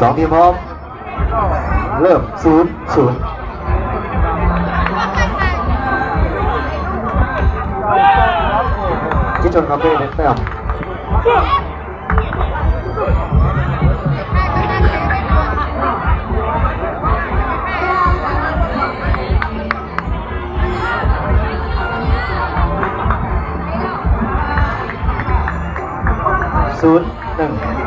สองทีมพร้อม เริ่มศูนย์ศูนย์ชิดชนคาเฟ่เน็ตแต้มศูนย์หนึ่ง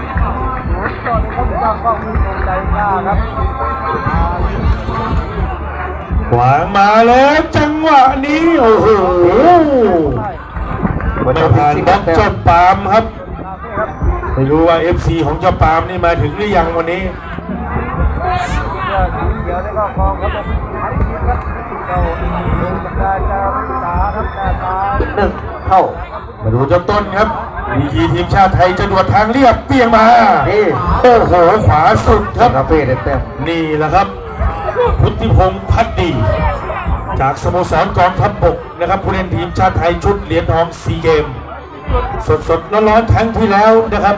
ขวางมาแล้วจังหวะนี้โอ้โหวันไม่นี้ผ่านพิบล็อกแต้เจ้ามปาล์มครับไม่รู้ว่า FC ของเจ้าปาล์มนี่มาถึงหรือยังวันนี้เดี๋ยวได้ก็คลองครับทั้งทีมครับเราลงจากการจะรักษาครับแต่ตาหนึ่งเท่ามาดูเจ้าต้นครับ ดีกีทีมชาติไทยจะดวดทางเรียบเปี้ยงมา นี่โอ้โห ขวาสุดครับ คาเฟ่เน็ตแต้มนี่แหละครับ พุทธิพงษ์พัดดี จากสโมสรกองทัพบกนะครับ ผู้เล่นทีมชาติไทยชุดเหรียญทองซีเกม สดสดๆร้อนๆทั้งที่แล้วนะครับ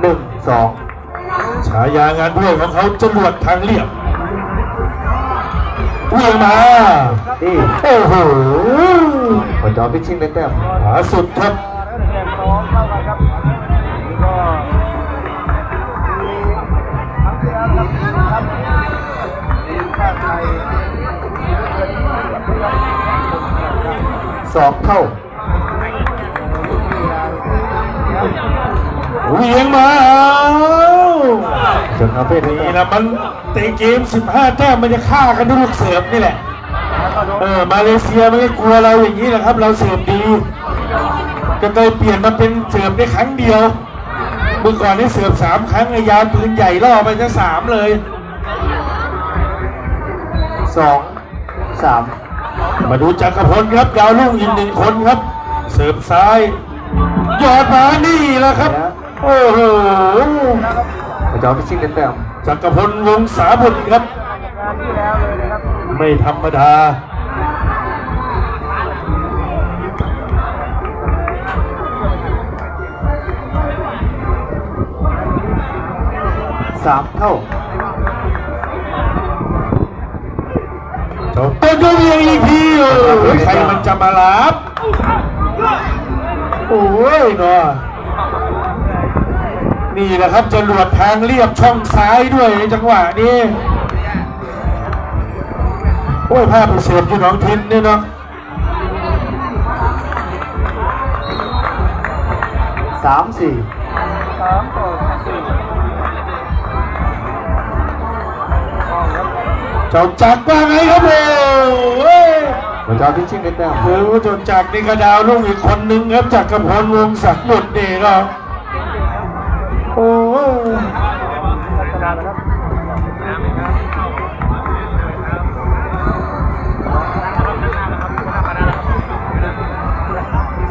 หนึ่งสอง ฉายางานด้วยของเขาจรวดทางเรียบ เวียงมานี่โอ้โหหัวจอพิชชิ่งเน็ตแต้มขวาสุดครับแล้วแข่งสองเข้ากันครับนี่ก็มีทั้งที่แล้วครับครับทีมชาติไทยเกิดที่แบบนี้ครับสองเท่าเวียงมา ชนคาเฟ่เน็ตนี่แต้มนะมันเตะเกม 15 แต้มมันจะฆ่ากันด้วยลูกเสิร์ฟนี่แหละ เออมาเลเซียมันก็กลัวเราอย่างนี้แหละครับ เราเสิร์ฟดี ก็เลยเปลี่ยนมาเป็นเสิร์ฟได้ครั้งเดียว เมื่อก่อนนี่เสิร์ฟสามครั้งไอ้ยาวปืนใหญ่ล่อไปทั้งสามเลยสองสามมาดูจักรพลครับดาวรุ่งอีกหนึ่งคนครับ เสิร์ฟซ้ายยอดมานี่แหละครับ โอ้โหหัว จอพิชชิ่งเน็ตแต้มจักรพลวงศาบุตรครับงานที่แล้วเลยนะครับ ไม่ธรรมดาสามเท่าเจ้าต้นยกเรียงอีกทีโอ้ยใครมันจะมารับ โอ้ยเนาะ นี่แหละครับจะหลวดทางเรียบช่องซ้ายด้วยจังหวะนี้โอ้ยภาพไปเสียบอยู่หน้องทินเนี่ยเนาะสามสี่สามต่อสี่เจ้าจักรว่าไงครับโอ้ยหัวจอพิชชิ่งเน็ตแต้มเออเจ้าจักรนี่ก็ดาวรุ่งอีกคนนึงครับจักรพลวงศักดิ์บุตรนี่ก็โ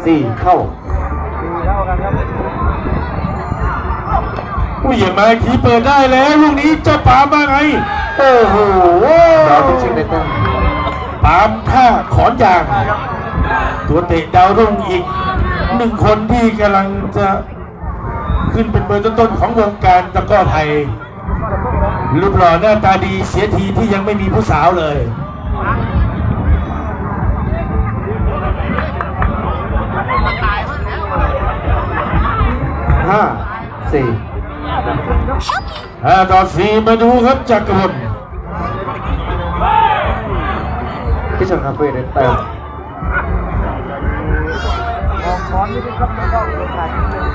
สี่เท่าสี่เท่ากันครับผู้หญิงมาอีเปิดได้แล้วลูกนี้เจ้าปามว่าไง โอ้โหดาวพิชชิ่งเน็ตแต้มปามท่าขอนยาง ตัวเตะดาวรุ่งอีกหนึ่งคนที่กำลังจะขึ้นเป็นเบอร์ต้นๆของวงการตะก้อไทยรูปหล่อหน้าตาดีเสียทีที่ยังไม่มีผู้สาวเลย สี่ห้าต่อสี่มาดูครับจักรพลพิชชนคาเฟ่เน็ตแต้มออกค้อนนิดนึงครับแล้วก็ลงถ่ายนิดนึง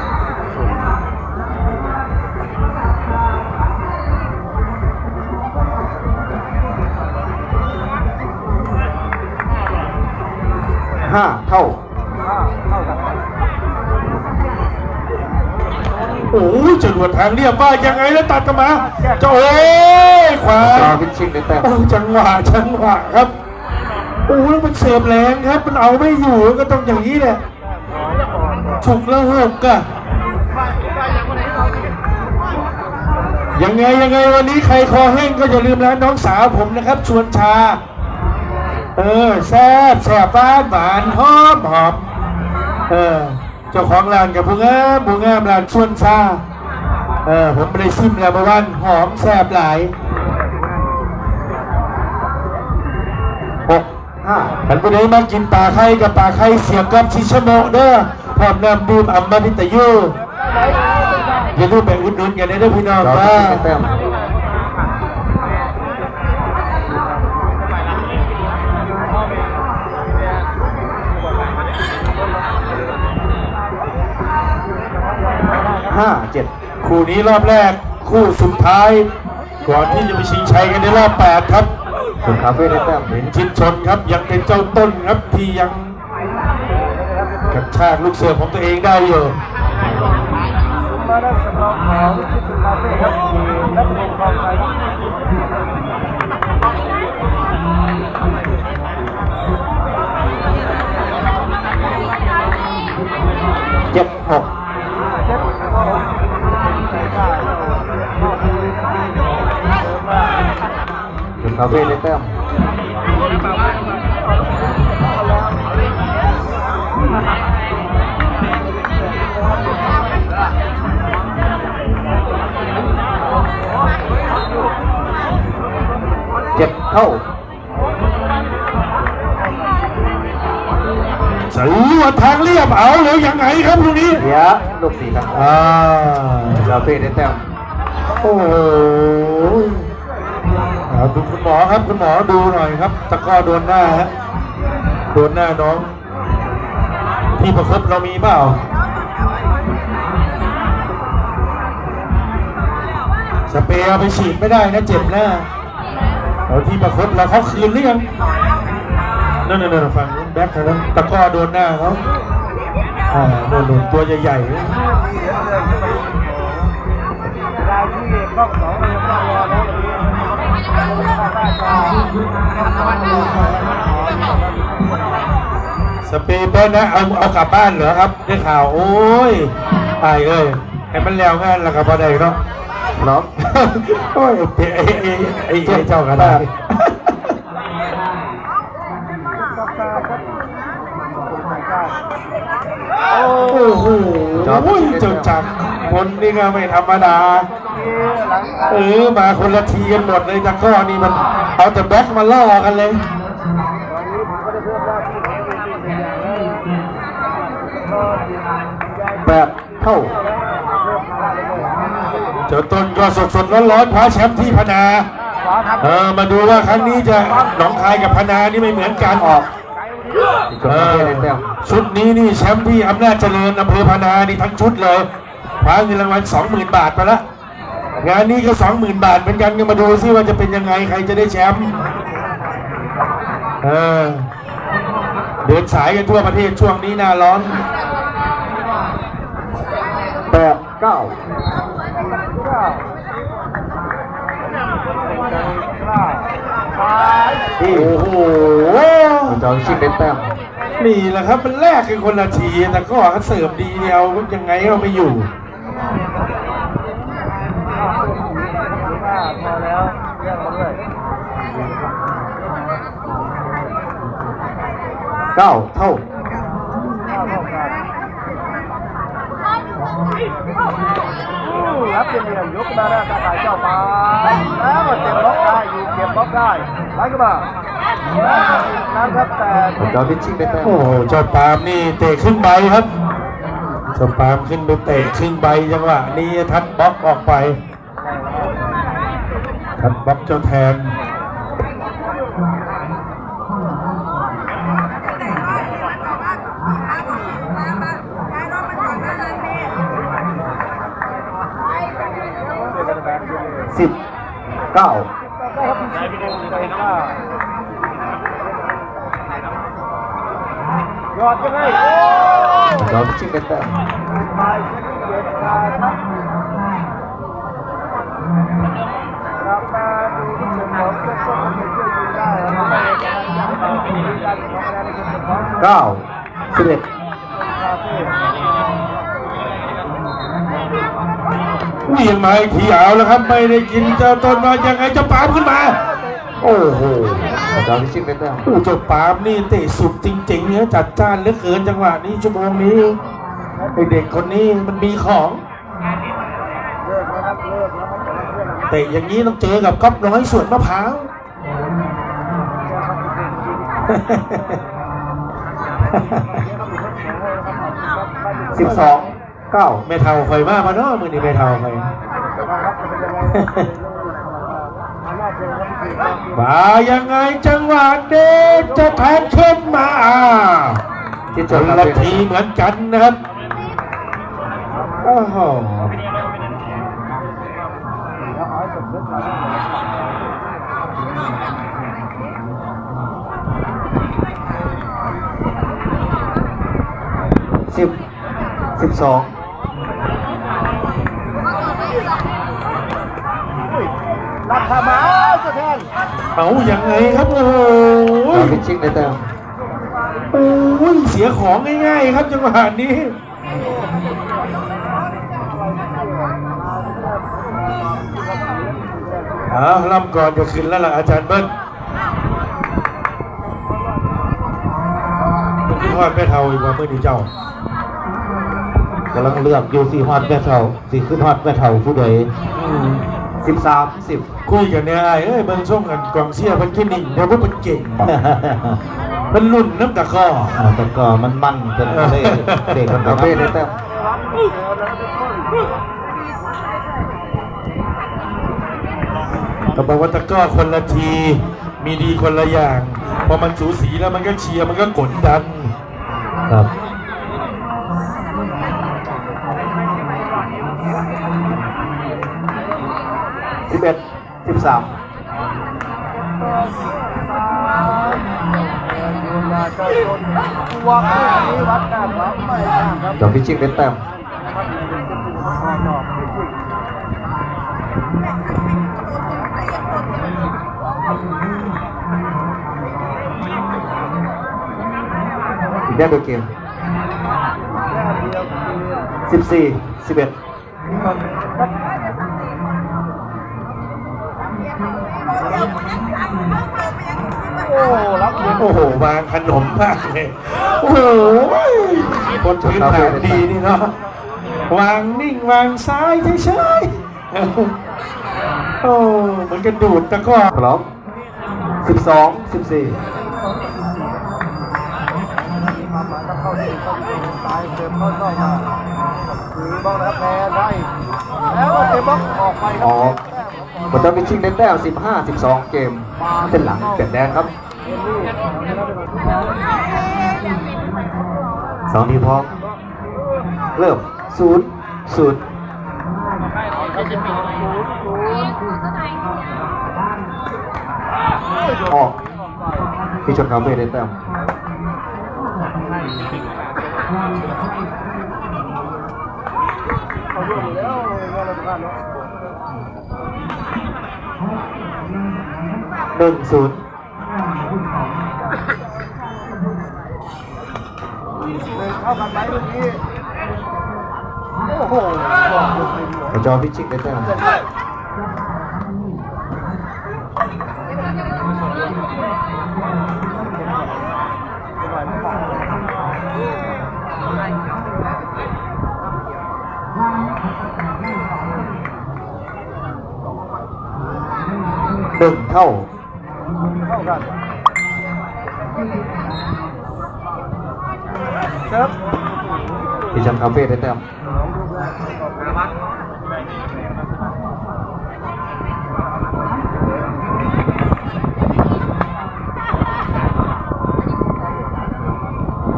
ห้าเท่าห้าเท่า โอ้ยจรวดทางเรียบว่ายังไงแล้วตัดกันมาจะโอ้ยขวาจอพิชชิ่งเน็ตแต้มโอ้จังหวะจังหวะครับโอ้ยมันเสิร์ฟแรงครับ มันเอาไม่อยู่ก็ต้องอย่างนี้แหละฉุกแล้วหกอะยังไงยังไงวันนี้ใครคอแห้งก็อย่าลืมร้านน้องสาวผมนะครับ ชวนชา เออแซ่บแซ่บบ้านหวานหอมหอมเออ เจ้าของร้านกับผู้งามผู้งามร้านชวนซาเออผมไปซิมแล้วเมื่อวานหอมแซ่บหลายหกขันไปไใดมากินปลาไข่กับปลาไข่เสียงกับชิชโมเด้อพร้อมน้ำดื่มอัมมาพิตยูอย่าลืมไปอุดหนุนกันได้ด้พี่น้องนะ 5-7 คู่นี้รอบแรกคู่สุดท้าย ก่อนที่จะไปชิงชัยกันในรอบ 8 ครับส่วนคาเฟ่ได้แต้มเห็นชิดชนครับ ยังเป็นเจ้าต้นครับที่ยังกับชาติลูกเสือของตัวเองได้อยู่อเะเจ็ดหก คาเฟ่ได้แต้มเจ็ดเท่าสลวดทางเรียบเอาหรือยังไงครับตรงนี้เสียลูกสี่ครับอ่าคาเฟ่ได้แต้มโอ้โหเอา ดูคุณหมอครับคุณหมอดูหน่อยครับตะก้อโดนหน้าฮะโดนหน้าน้อง ที่ประคบเรามีเปล่าสเปรย์เอาไปฉีดไม่ได้นะเจ็บหน้าเอาที่ประคบเราเขาคืนหรือยังนั่นนั่นนั่นฝั่งแบ็คทางนั้นตะก้อโดนหน้าเขาอ่าโดนโดนตัวใหญ่ๆนะ นี้ได้จะสเปรย์เปิ้ลนะเอาเอากลับบ้านเหรอครับได้ข่าวโอ้ยตายเลยให้มันแล้วงานแล้วกับพอได้เนาะล็อกโอ้ยไอ้ไอ้ไอ้ไอ้ไอ้เจ้ากันได้ต้องการครับต้องการโอ้โหเจ้าจักรคนนี่ก็ไม่ธรรมดานี่หลังการเออมาคนละทีกันหมดเลยตะกร้อนี่มัน เอาแต่แบ็คมาล่อกันเลยตอนนี้ผมก็ได้เพิ่มหน้าที่ของตัวเองเป็นอย่างแรกก็ย้ายแปดเท่าเริ่มมาเลยเจ้าต้นก็สดสดๆร้อนๆคว้าแชมป์ที่พนาขวาทับเออมาดูว่าครั้งนี้จะหนองคายกับพนานี่ไม่เหมือนกันออกส่วนคาเฟ่ได้แต้มชุดนี้นี่แชมป์ที่อำนาจเจริญอำเภอพานานี่ทั้งชุดเลยคว้าเงินรางวัลสองหมื่นบาทไปละ งานนี้ก็สองหมื่นบาทเหมือนกันก็มาดูซิว่าจะเป็นยังไงใครจะได้แชมป์เออเดินสายกันทั่วประเทศช่วงนี้หน้าร้อนแปดเก้าเก้าเก้าซ้ายที่โอ้โหคุณจอมชิดได้แต้มนี่แหละครับมันแลกกันคนละทีแต่ก็เขาเสิร์ฟดีเนี่ยเอายังไงเอาไม่อยู่ห้า พอแล้วเรื่องมาด้วยเก้าเท่าห้าเท่ากันรับเปลี่ยนยกมาหน้าตาขายเจ้าฟ้าแล้วมาเก็บบล็อกได้อยู่เก็บบล็อกได้ไล่ขึ้นมานั่นครับแต่คุณจอมพิชิตได้แต้มโอ้โหเจ้าปาล์มนี่เตะครึ่งใบครับเจ้าปาล์มขึ้นไปเตะครึ่งใบจังหวะนี้ทัดบล็อกออกไป ทัดบล็อกเจ้าแทนสิบเก้ายอดยังไงคุณจอมพิชิตได้แต้มไปเก็บการครั เส้นต้นที่ช่วยดูได้นะครับในการจับเราเป็นการของคะแนนในส่วนของเก้าสิบเอ็ดคาเฟ่เหวี่ยงมาอีกทีเอาแล้วครับ ไม่ได้กินเจ้าต้นมายังไงเจ้าปาล์มขึ้นมา โอ้โหคุณจอมพิชิตได้แต้มโอ้เจ้าปาล์มนี่เตะสุดจริงๆเนี่ยจัดจ้านเหลือเกินจังหวะนี้ชั่วโมงนี้ไอเด็กคนนี้มันมีของ เลิกแล้วครับเลิกแล้วครับแต่ละ เรื่องนะครับเตะอย่างนี้ต้องเจอกับก๊อฟน้อยสวนมะพร้าวสิบสองเก้าไม่เท่าคอยมากมาเนาะมือนี่ไม่เท่าคอยครับจะเป็นยังไงน่าเจอครับพี่ครับมายังไงจังหวะเด็กจะแทงขึ้นมาที่จจนนละละทีทีเหมือนกันนะครับโอ้โห แล้วเอาให้จบเรื่องราว สิบ สิบสองรับขามาจะแทนเอายังไงครับโอ้โหเราพิชิตในแต้มโอ้ยเสียของง่ายๆครับจังหวะนี้เอาลำก่อนจะขึ้นแล้วล่ะอาจารย์เบิ้ลคุณทอดแม่เทาอีกว่าเมื่อดีเจ้า กำลังเลือกอยู่สี่ฮอดแม่เท่าสี่ขึ้นฮอดแม่เท่าผู้ใดสิบสามสิบคุยกันเนี่ยไอ้เอ้ยเบิ่งช่วงกันกองเชียร์มันกินนิ่งเพราะว่ามันเก่ง มันรุ่นน้ำตะกร้ออ่าแต่ก็มันมั่นเป็นเด็กเด็กคนประเภทในแต้มก็บอกว่าตะกร้อคนละที มีดีคนละอย่าง พอมันสูสีแล้วมันก็เชียร์มันก็กดดัน ครับ สิบเอ็ดสิบสามมาเจ้าชนวักนี้วัดกันวัดไม่ได้ครับจอมพิชิตเป็นแต้มอีกได้โดยเกมสิบสี่สิบเอ็ด โอ้โหวางขนมมากเลยโอ้โหคนพื้นฐานดีนี่เนาะวางนิ่งวางซ้ายเฉยๆโอ้เหมือนกระดูดตะกร้อพร้อมสิบสองสิบสี่มามาต้องเข้าที่ต้องตายเติมเข้าเข้ามาถือบ้องนะครับแพ้ได้แล้วก็เตะบล็อกออกไปครัออกบทจอมพิชิตเป็นแต้มสิบห้าสิบสองเกม เส้นหลังเปลี่ยนแดนครับ สองทีพร้อม เริ่มศูนย์ศูนย์ออกพี่ชนคาเฟ่ได้แต้มหนึ่งศูนย์ เลยเข้ากันไหมเมื่อกี้โอ้โหบอกหยุดไปดีบทจอมพิชิตได้แต้มหนึ่งเท่าเข้ากัน เชิฟพี่ชนคาเฟ่ได้แต้ม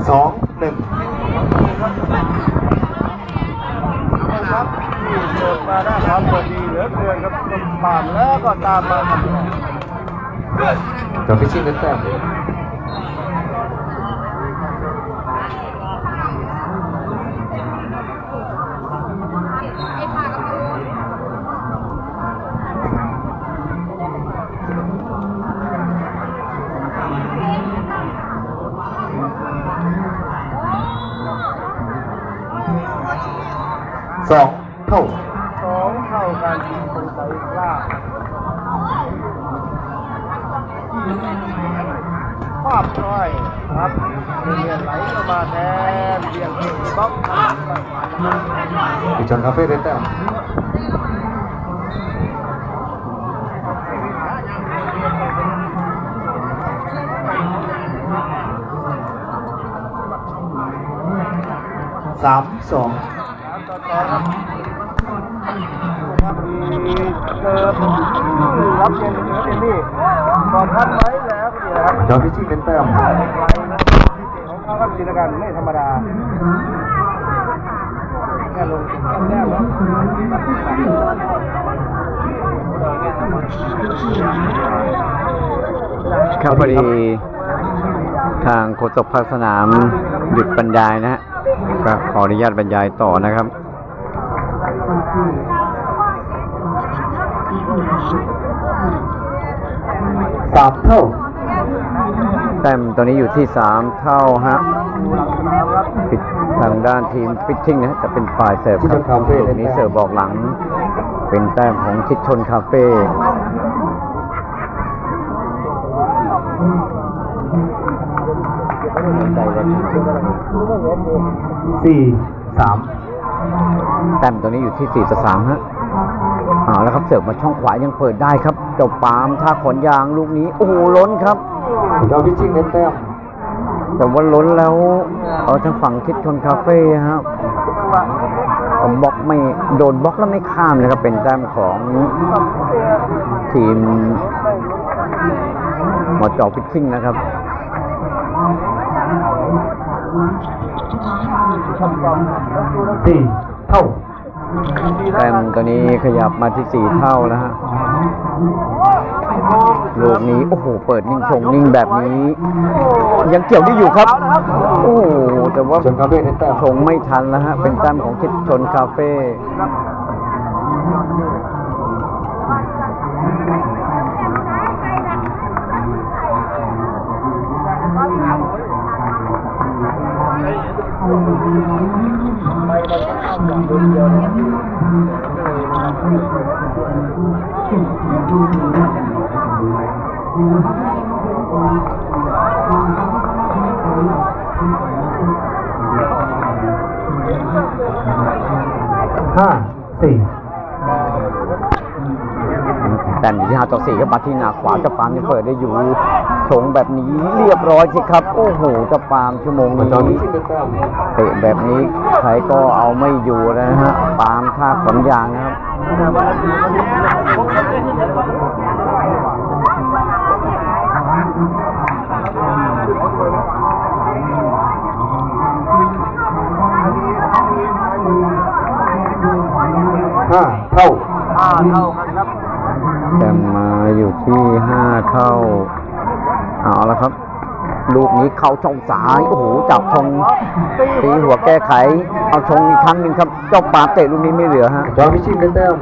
สองหนึ่งครับที่เสิร์ฟมาได้ความพอดีเหลือเกินครับจนผ่านแล้วก็ตามมาครับจอมพิชิตได้แต้ม สองเท่าสองเท่ากันสงสัยกล้าภาพน้อยครับเรียนไหลเข้ามาแทนเรียนเก่งบล็อกดิชอนคาเฟ่ได้แต้มสามสอง ยังมีเกิดรับเย็นนี่ก่อนพันไว้แล้วก็ดีนะครับจอพิชิตเป็นแต้มของเขาครับจินตการไม่ธรรมดาแค่ลงแค่แล้วครับพอดีทางโฆษกภาคสนามหยุดบรรยายนะฮะก็ขออนุญาตบรรยายต่อนะครับ สามเท่า แต้มตอนนี้อยู่ที่3เท่าฮะปิดทางด้านทีมฟิตติ้งนะฮะจะเป็นฝ่ายเสิร์ฟครับลูกนี้เสิร์ฟบอกหลัง เป็นแต้มของชิดชนคาเฟ่สี่สาม แต้มตัวนี้อยู่ที่4ต่อ3ฮะเอาแล้วครับเสิร์ฟมาช่องขวายังเปิดได้ครับเจ้าปาล์มท่าขนยางลูกนี้ โอ้โหล้นครับจอพิชิตเป็นแต้มแต่ว่าล้นแล้วเอาทางฝั่งทิศชนคาเฟ่ครับผมบล็อกไม่โดนบล็อกแล้วไม่ข้ามเลยครับเป็นแต้มของทีมหมอจอกพิชชิ่งนะครับสี่ เท่าแต้มตัวนี้ขยับมาที่สี่เท่าแล้วฮะลูกนี้ โอ้โห เปิดนิ่งชงนิ่งแบบนี้ ยังเกี่ยวได้อยู่ครับ โอ้โห แต่ว่าชนคาเฟ่ได้แต้มชงไม่ทันแล้วฮะ เป็นแต้มของทิศชนคาเฟ่ ห้าสี่แต่ที่ห้าต่อสี่ครับมาที่หน้าขวาจะปาล์มยังเปิดได้อยู่ ชงแบบนี้เรียบร้อยสิครับ โอ้โหเจะปาล์มชั่วโมงจอพินี้ชิตเป็นแต้มเตะแบบนี้ใครก็เอาไม่อยู่แล้วนะฮะปาล์มท่าขนยางนะครับห้าเท่าห้าเท่า ลูกนี้เข้าช่องซ้ายโอ้โหจับชงตีหัวแก้ไข เอาชงอีกครั้งหนึ่งครับเจ้าปาล์มเตะลูกนี้ไม่เหลือฮะจอพิชิตเป็นแต้ม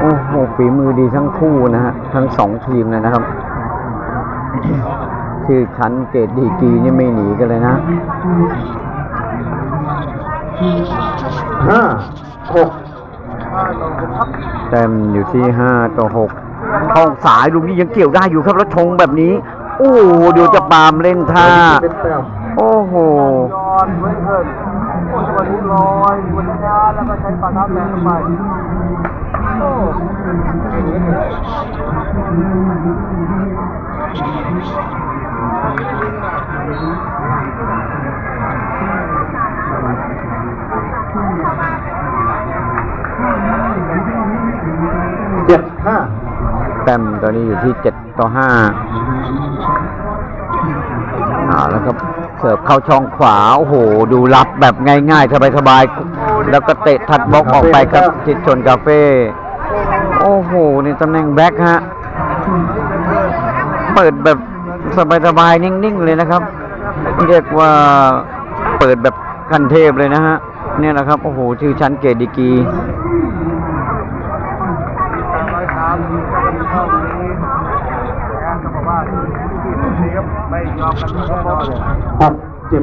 โอ้โหฝีมือดีทั้งคู่นะฮะทั้งสองทีมเลยนะครับชื่อชั้นเกรดดีกรีนี่ไม่หนีกันเลยนะห้าหกห้าลงครับ แต้มอยู่ที่ 5 ต่อ 6 เข้าสายลูกนี้ยังเกี่ยวได้อยู่ครับแล้วชงแบบนี้ โอ้โหดูจะปามเล่นท่า โอ้โหอนไว้เพิ่มโอ้ตัวนี้ลอยบนช้าแล้วก็ใช้ฝ่าเท้าแตะเข้าไปโอ้ ห้าแต้มตอนนี้อยู่ที่7ต่อ5เอาแล้วครับเสิร์ฟเข้าช่องขวา โอ้โห ดูรับแบบง่ายๆ สบายๆ แล้วก็เตะทัดบล็อกออกไปครับจิตชนคาเฟ่ โอ้โห นี่ตำแหน่งแบ็คฮะ เปิดแบบสบายๆ นิ่งๆ เลยนะครับ เรียกว่าเปิดแบบขั้นเทพเลยนะฮะ เนี่ยนะครับ โอ้โห ชื่อชั้นเกรดดีก รีร้อยสามก็มีเท่านี้นะก็บอกว่าที่ตรงนี้ครับไม่ยอมกันแน่นอนหกเจ็ด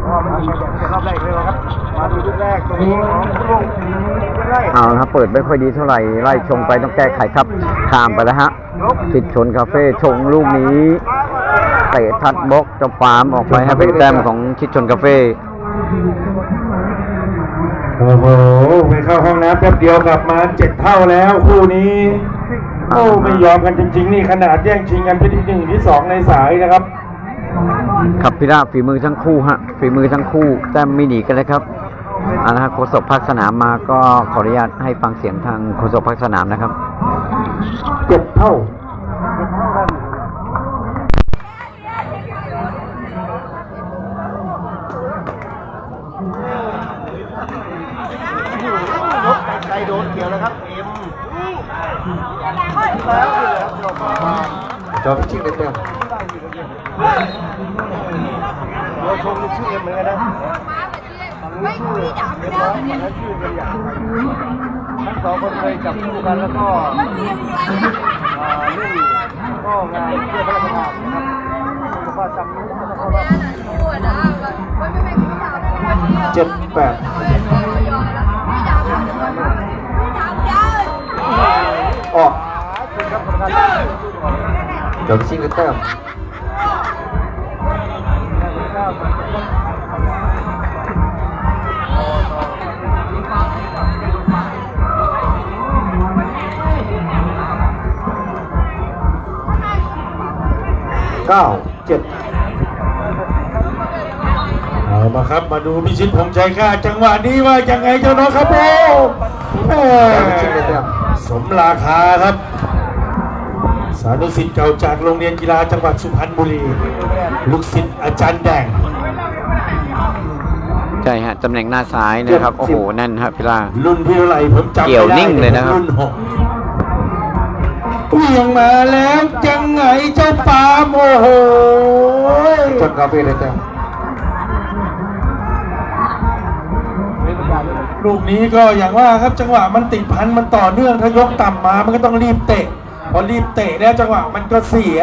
เพราะว่ามันมีแบ่งเป็นรอบแรกเลยนะครับ มาดูชุดแรกตรงนี้ของคุณลุงยังไงเอาละครับเปิดไม่ค่อยดีเท่าไหร่ไล่ชงไปต้องแก้ไขครับข้ามไปแล้วฮะชิดชนคาเฟ่ชงลูกนี้เตะทัดบล็อกเจะฟาร์มออกไปให้เป็นแต้มของชิดชนคาเฟ่ โอ้โหไปเข้าห้องน้ำแป๊บเดียวกลับมาเจ็ดเท่าแล้วคู่นี้ โอ้ไม่ยอมกันจริง ๆ นี่ขนาดแย่งชิงกันเป็นที่หนึ่งที่สองในสายนะครับครับพิราบฝีมือทั้งคู่ฮะฝีมือทั้งคู่แต้มไม่หนีกันเลยครับเอาละฮะโฆษกภาคสนามมาก็ขออนุญาตให้ฟังเสียงทางโฆษกภาคสนามนะครับเจ็ดเท่า รถใจโด นเกี่ยวแล้วครับเอ็มแล้วเลยครับจบมาจอพิชิตได้แต้มเดี๋ยวชมชื่อเอ็มเหมือนกันนะไม่คุยดับเอ็มแล้ร้วอยเนี่ยแล้วชื่อกันอย่างไรทั้งสองคนเคยจับคู่กันแล้วก็มันมีอะไรอ่าเล่นก็งานเพื่อพระราชทานนะครับผมว่าจำไม่ได้เพราะว่าปวดนะมันไม่เป็นไม่ดับวันนี้เจ็ดแปด คุณครับกรรมการจอพิชิตได้แต้มเก้าเจ็ดเอามาครับมาดูพิชิตพงษ์ชัยค่าจังหวะนี้ว่ายังไงเจ้าน้องครับโอ้แม่จอพิชิตได้แต้มสมราคาครับสานุสิทธิ์เก่าจากโรงเรียนกีฬาจังหวัดสุพรรณบุรี ลูกศิษย์อาจารย์แดง ใช่ฮะตำแหน่งหน้าซ้ายนะครับ โอ้โหแน่นครับพิราบรุ่นพี่เท่าไหร่ผมจำไม่ได้เกี่ยวนิ่งเลยนะครับ รุ่นหกเวียงมาแล้วยังไงเจ้าปาล์มโอ้โหจนคาเฟ่ได้แต้มลูกนี้ก็อย่างว่าครับจังหวะมันติดพันมันต่อเนื่องถ้ายกต่ำมามันก็ต้องรีบเตะพ อรีบเตะแล้วจังหวะมันก็เสีย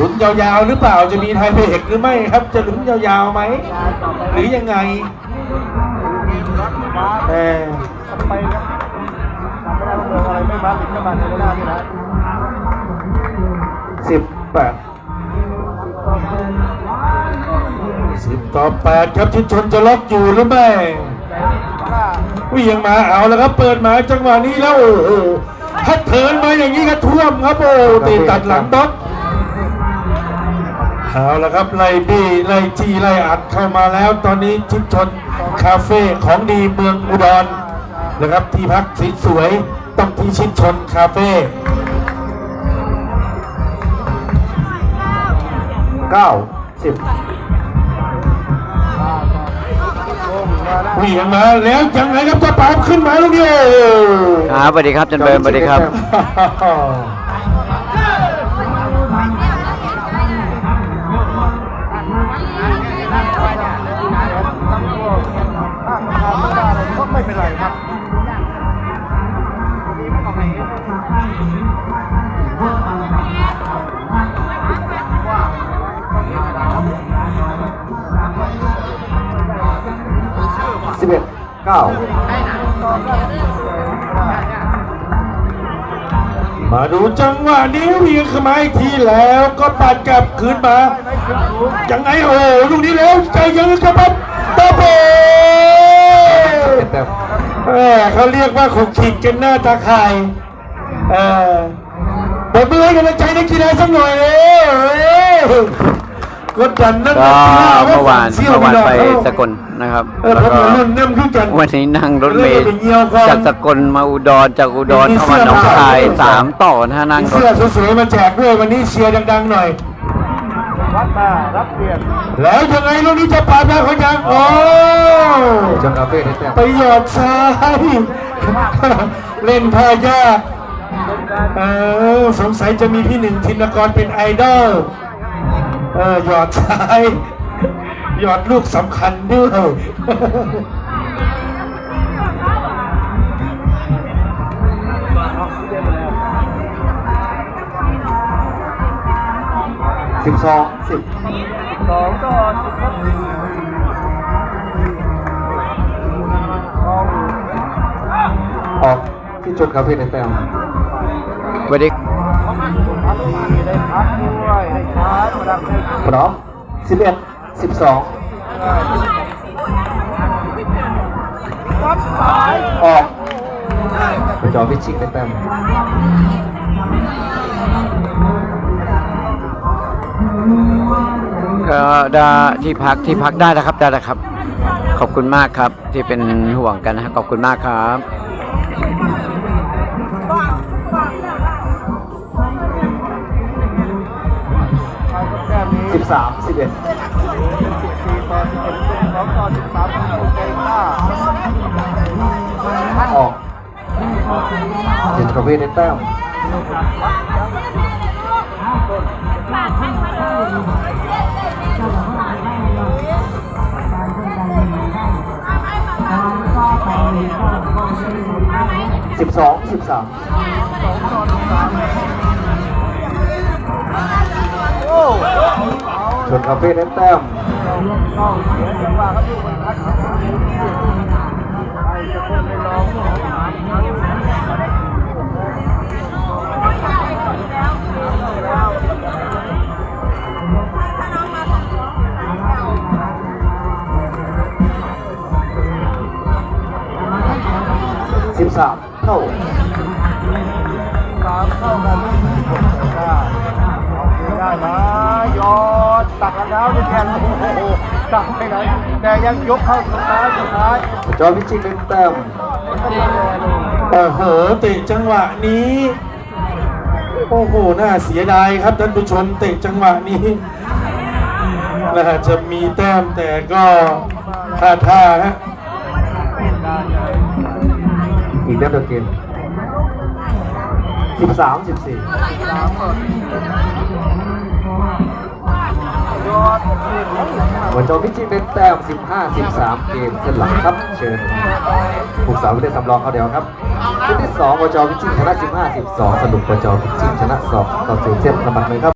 ลุ้นยาวๆหรือเปล่าจะมีไทยเบรกหรือไม่ครับ จะลุ้นยาวๆไหม หรือยังไงเออไปครับทำไม่ได้เมือะไรไม่มาติดเข้ามาในหน้านี่นะสิบแปดสิบต่อแปดครับชิดชนจะล็อกอยู่หรือไม่ วิ่งมาเอาแล้วครับ เปิดมาจังหวะนี้แล้วโอ้โหถ้าเถินมาอย่างนี้ก็ท่วมครับโอ้ตีตัดหลังบล็อกเอาแล้วครับไล่บี้ไล่จีไล่อัดเข้ามาแล้ว ตอนนี้ชิดชนคาเฟ่ของดีเมืองอุดรนะครับ ที่พักส,สวยต้องที่ชิดชนคาเฟ่เก้าสิบ เหวี่ยงมาแล้วยังไงครับจะปาบขึ้นมาลูกเดียวครับสวัสดีครับจันเบิร์นสวัสดีครับ เก้ามาดูจังหวะนี้เวียงเข้ามาอีกทีแล้วก็ปัดกลับคืนมายังไงโอ้โหลูกนี้แล้วใจยังกระปับตะโบเจ็ดแต้มเออเขาเรียกว่าขกขิดกันหน้าตาข่ายเออปรบมือให้กำลังใจนักกีฬาสักหน่อยเลย กดดันนั่นก็นักกีฬาเมื่อวานเสี่ยเมื่อวานไปเอสกลนะครับเออแล้วผมก็เหมือนรุ่นน้ำขึ้นกันวันนี้นั่งรถเมล์เออไปเยี่ยวก่อนจากสกลมาอุดรจากอุดรมีเข้ามาหนองคายเสื้อผ้าสามต่อนะฮะนั่งมีรเสื้อถสวยๆมาแจกด้วยวันนี้เชียร์ดังๆหน่อยวัดมารับเปลี่ยนแล้วยังไงลูกนี้จะปาดมาเขายังโอ้จนคาเฟ่ได้แต้มไปหยอดซ้ายเล่นท่ายากเออสงสัยจะมีพี่หนึ่งธินกรเป็นไอดอล เออหยอดซ้ายหยอดลูกสำคัญด้วยสิบสองสิบสองต่อสิบออกที่จุดครับพี่ในแต้มสวัสดีได้พักด้วยได้ชาร์จมาดับ พร้อมสิบเอ็ดสิบสองออกปจอพิชิตในแต้มก็ได้ที่พักที่พักได้นะครับได้นะครับ ขอบคุณมากครับที่เป็นห่วงกันนะครับขอบคุณมากครับ 13 11 14ต่อ11เป็นของต่อ13ของเจต้าออกเจนทรเวทได้แต้มสิบสองสิบสามโอ้ นคาเฟ่ในแต้มต้องเสียจังหวะครับลูกมันพัดใครจะคงไม่ลองสิบสามเท่าสามเข้ากัน ได้นะยอดตักรองเท้าด้วแทนโอ้โตักไปไหนแต่ยังยกเข้าสุดท้ายสุดท้ายจอวิจิตรเติมโอ้โหเตะจังหวะนี้ โอ้โหน่าเสียดายครับท่านผู้ชมเตะจังหวะนี้นะฮะจะมีแต้มแต่ก็ท่าท่าฮะอีกแต้มเดียเกม13 14 วัวโจพิชิตเป็นแต้ม 15 13 เกมเส้นหลังครับ เชิญผูกสาวไม่ได้สำรองเขาเดียวครับเซตที่2วัวโจพิชิตชนะ 15 12 สรุปวัวโจพิชิตชนะ 2 ต่อ0เซตสมัครเลยครับ